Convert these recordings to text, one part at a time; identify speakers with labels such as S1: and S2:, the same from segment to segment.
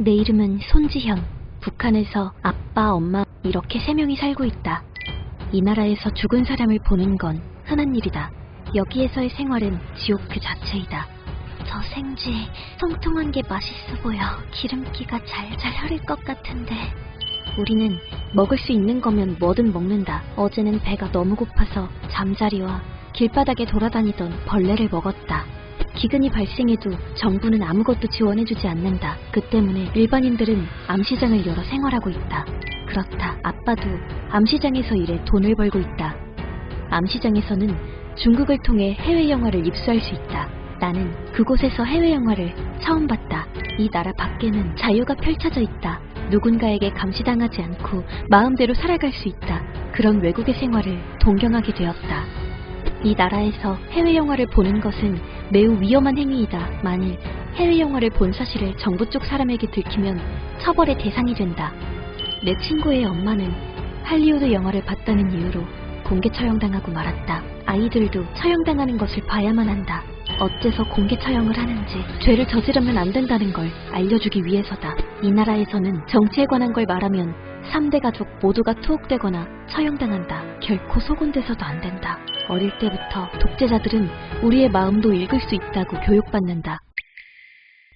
S1: 내 이름은 손지현. 북한에서 아빠, 엄마 이렇게 세 명이 살고 있다. 이 나라에서 죽은 사람을 보는 건 흔한 일이다. 여기에서의 생활은 지옥 그 자체이다. 저 생쥐 통통한 게 맛있어 보여. 기름기가 잘잘 흐를 것 같은데. 우리는 먹을 수 있는 거면 뭐든 먹는다. 어제는 배가 너무 고파서 잠자리와 길바닥에 돌아다니던 벌레를 먹었다. 기근이 발생해도 정부는 아무것도 지원해주지 않는다. 그 때문에 일반인들은 암시장을 열어 생활하고 있다. 그렇다. 아빠도 암시장에서 일해 돈을 벌고 있다. 암시장에서는 중국을 통해 해외 영화를 입수할 수 있다. 나는 그곳에서 해외 영화를 처음 봤다. 이 나라 밖에는 자유가 펼쳐져 있다. 누군가에게 감시당하지 않고 마음대로 살아갈 수 있다. 그런 외국의 생활을 동경하게 되었다. 이 나라에서 해외 영화를 보는 것은 매우 위험한 행위이다. 만일 해외 영화를 본 사실을 정부 쪽 사람에게 들키면 처벌의 대상이 된다. 내 친구의 엄마는 할리우드 영화를 봤다는 이유로 공개 처형당하고 말았다. 아이들도 처형당하는 것을 봐야만 한다. 어째서 공개 처형을 하는지 죄를 저지르면 안 된다는 걸 알려주기 위해서다. 이 나라에서는 정치에 관한 걸 말하면 3대 가족 모두가 투옥되거나 처형당한다. 결코 소곤돼서도 안 된다. 어릴 때부터 독재자들은 우리의 마음도 읽을 수 있다고 교육받는다.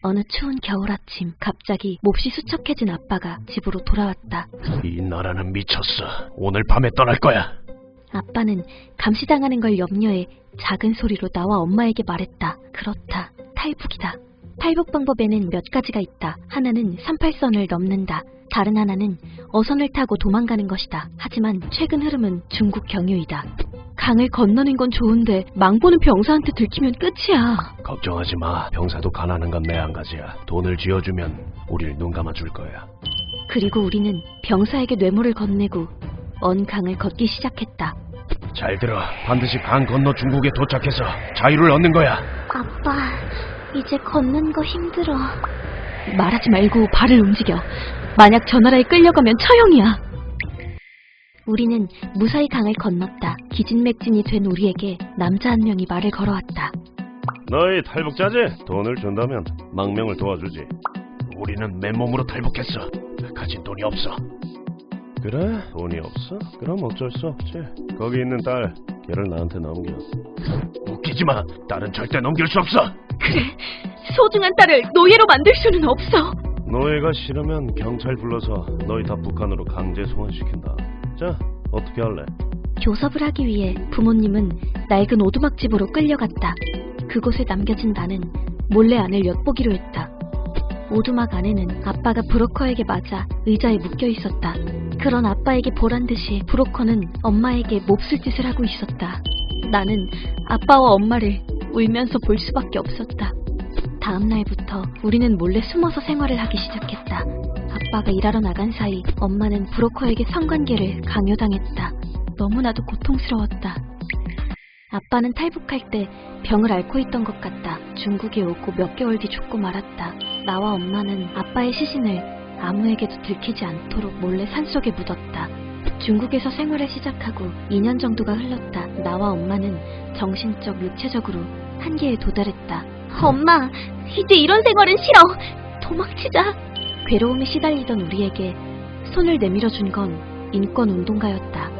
S1: 어느 추운 겨울 아침 갑자기 몹시 수척해진 아빠가 집으로 돌아왔다.
S2: 이 나라는 미쳤어. 오늘 밤에 떠날 거야.
S1: 아빠는 감시당하는 걸 염려해 작은 소리로 나와 엄마에게 말했다. 그렇다. 탈북이다. 탈북 방법에는 몇 가지가 있다. 하나는 38선을 넘는다. 다른 하나는 어선을 타고 도망가는 것이다. 하지만 최근 흐름은 중국 경유이다. 강을 건너는 건 좋은데 망보는 병사한테 들키면 끝이야.
S2: 걱정하지 마. 병사도 가난한 건내한 가지야. 돈을 쥐어주면 우릴 눈 감아줄 거야.
S1: 그리고 우리는 병사에게 뇌물을 건네고 언 강을 걷기 시작했다.
S2: 잘 들어. 반드시 강 건너 중국에 도착해서 자유를 얻는 거야.
S1: 아빠, 이제 걷는 거 힘들어. 말하지 말고 발을 움직여. 만약 저 나라에 끌려가면 처형이야. 우리는 무사히 강을 건넜다. 기진맥진이 된 우리에게 남자 한 명이 말을 걸어왔다.
S2: 너희 탈북자지? 돈을 준다면 망명을 도와주지. 우리는 맨몸으로 탈북했어. 가진 돈이 없어. 그래? 돈이 없어? 그럼 어쩔 수 없지. 거기 있는 딸, 걔를 나한테 넘겨. 웃기지 마. 딸은 절대 넘길 수 없어.
S1: 그래, 소중한 딸을 노예로 만들 수는 없어.
S2: 노예가 싫으면 경찰 불러서 너희 다 북한으로 강제 송환시킨다. 자, 어떻게 할래?
S1: 교섭을 하기 위해 부모님은 낡은 오두막집으로 끌려갔다. 그곳에 남겨진 나는 몰래 안을 엿보기로 했다. 오두막 안에는 아빠가 브로커에게 맞아 의자에 묶여 있었다. 그런 아빠에게 보란 듯이 브로커는 엄마에게 몹쓸 짓을 하고 있었다. 나는 아빠와 엄마를 울면서 볼 수밖에 없었다. 다음 날부터 우리는 몰래 숨어서 생활을 하기 시작했다. 아빠가 일하러 나간 사이 엄마는 브로커에게 성관계를 강요당했다. 너무나도 고통스러웠다. 아빠는 탈북할 때 병을 앓고 있던 것 같다. 중국에 오고 몇 개월 뒤 죽고 말았다. 나와 엄마는 아빠의 시신을 아무에게도 들키지 않도록 몰래 산속에 묻었다. 중국에서 생활을 시작하고 2년 정도가 흘렀다. 나와 엄마는 정신적, 육체적으로 한계에 도달했다. 엄마, 이제 이런 생활은 싫어. 도망치자. 괴로움에 시달리던 우리에게 손을 내밀어 준 건 인권운동가였다.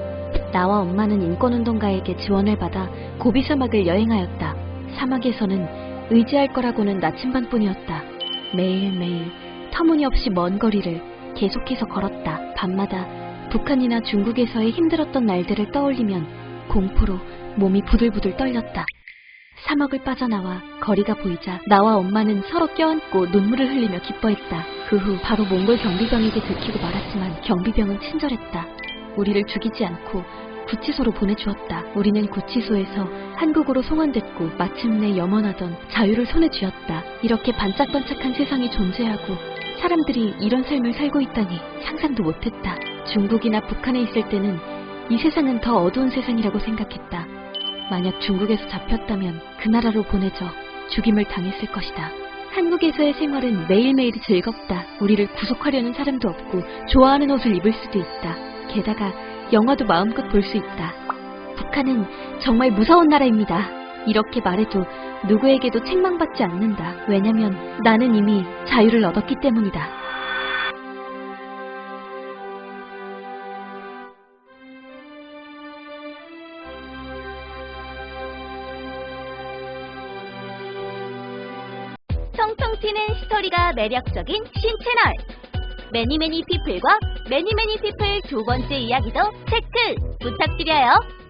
S1: 나와 엄마는 인권운동가에게 지원을 받아 고비 사막을 여행하였다. 사막에서는 의지할 거라고는 나침반뿐이었다. 매일매일 터무니없이 먼 거리를 계속해서 걸었다. 밤마다 북한이나 중국에서의 힘들었던 날들을 떠올리면 공포로 몸이 부들부들 떨렸다. 사막을 빠져나와 거리가 보이자 나와 엄마는 서로 껴안고 눈물을 흘리며 기뻐했다. 그 후 바로 몽골 경비병에게 들키고 말았지만 경비병은 친절했다. 우리를 죽이지 않고 구치소로 보내주었다. 우리는 구치소에서 한국으로 송환됐고 마침내 염원하던 자유를 손에 쥐었다. 이렇게 반짝반짝한 세상이 존재하고 사람들이 이런 삶을 살고 있다니 상상도 못했다. 중국이나 북한에 있을 때는 이 세상은 더 어두운 세상이라고 생각했다. 만약 중국에서 잡혔다면 그 나라로 보내져 죽임을 당했을 것이다. 한국에서의 생활은 매일매일이 즐겁다. 우리를 구속하려는 사람도 없고 좋아하는 옷을 입을 수도 있다. 게다가 영화도 마음껏 볼 수 있다. 북한은 정말 무서운 나라입니다. 이렇게 말해도 누구에게도 책망받지 않는다. 왜냐면 나는 이미 자유를 얻었기 때문이다.
S3: 통통 튀는 스토리가 매력적인 신채널 매니매니 피플과 매니매니 피플 두 번째 이야기도 체크 부탁드려요.